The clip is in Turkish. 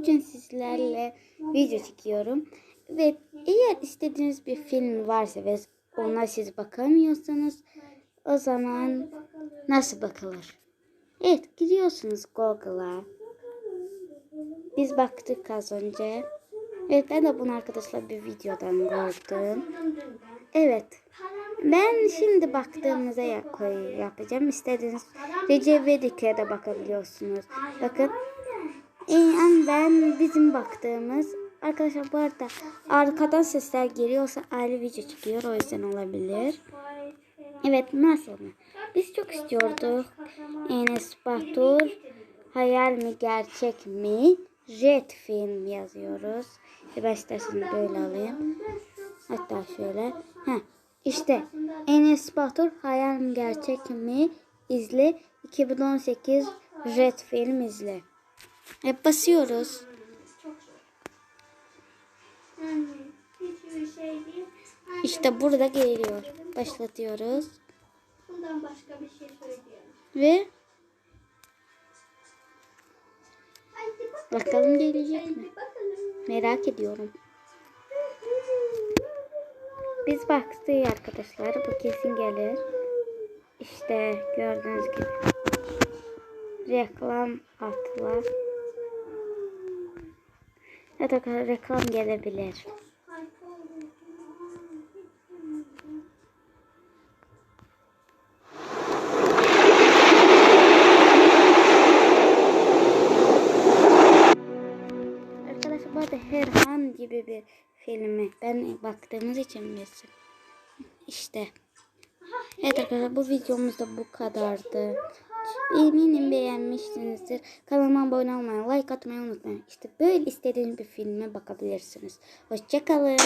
Bugün sizlerle video çekiyorum. Ve eğer istediğiniz bir film varsa ve ona siz bakamıyorsanız o zaman nasıl bakılır? Evet gidiyorsunuz Google'a. Biz baktık az önce. Evet ben de bunu arkadaşlar bir videodan gördüm. Evet. Ben şimdi baktığımıza yapacağım. İstediğiniz Recep İvedik'e de bakabiliyorsunuz. Bakın. Yani ben bizim baktığımız arkadaşlar bu arada arkadan sesler geliyorsa ayrı video çıkıyor o yüzden olabilir. Evet nasıl mı? Biz çok istiyorduk. Enes Batur hayal mi gerçek mi? Jet film yazıyoruz. E ben isterseniz böyle alayım. Hatta şöyle. Heh. İşte Enes Batur hayal mi gerçek mi? İzle 2018 Jet film izle. Hep basıyoruz. İşte burada geliyor. Başlatıyoruz. Bundan başka bir şey. Ve bakalım. gelecek mi? Merak ediyorum. Biz baktık arkadaşlar. Bu kesin gelir. İşte gördüğünüz gibi. Reklam attılar. Evet arkadaşlar reklam gelebilir. Arkadaşlar bu arada Herhan gibi bir filmi ben baktığımız için bilsin. İşte. Evet arkadaşlar bu videomuz da bu kadardı. Eminim beğenmişsinizdir. Kanalıma abone olmayı, like atmayı unutmayın. İşte böyle istediğiniz bir filme bakabilirsiniz. Hoşçakalın.